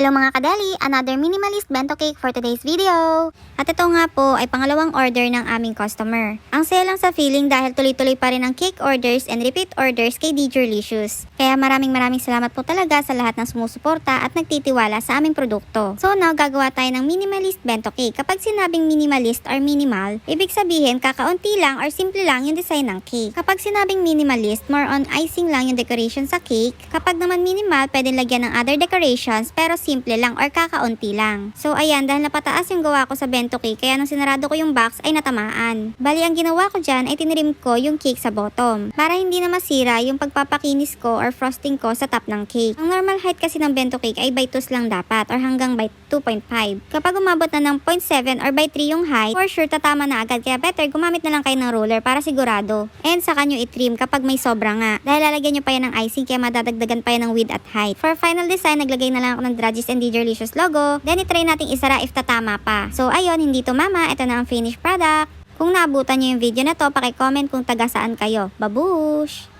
Hello mga kadali, another minimalist bento cake for today's video. At ito nga po ay pangalawang order ng aming customer. Ang saya lang sa feeling dahil tuloy-tuloy pa rin ang cake orders and repeat orders kay Delicious. Kaya maraming maraming salamat po talaga sa lahat ng sumusuporta at nagtitiwala sa aming produkto. So now, gagawa tayo ng minimalist bento cake. Kapag sinabing minimalist or minimal, ibig sabihin kakaunti lang or simple lang yung design ng cake. Kapag sinabing minimalist, more on icing lang yung decoration sa cake. Kapag naman minimal, pwede lagyan ng other decorations pero lang or kakaunti lang. So ayan, dahil napataas yung gawa ko sa bento cake, kaya nung sinarado ko yung box ay natamaan. Bali, ang ginawa ko dyan ay tinrim ko yung cake sa bottom para hindi na masira yung pagpapakinis ko or frosting ko sa top ng cake. Ang normal height kasi ng bento cake ay by 2 lang dapat or hanggang by 2.5. Kapag umabot na ng 0.7 or by 3 yung height, for sure tatama na agad kaya better gumamit na lang kayo ng roller para sigurado. And saka nyo itrim kapag may sobra nga. Dahil lalagyan nyo pa yan ng icing kaya madadagdagan pa yan ng width at height. For final design, naglagay na lang ako ng Drudges and Delicious logo. Then itry nating isara if tatama pa. So ayun, hindi to mama. Ito na ang finished product. Kung naabutan nyo yung video na to, pakicomment kung taga saan kayo. Babush!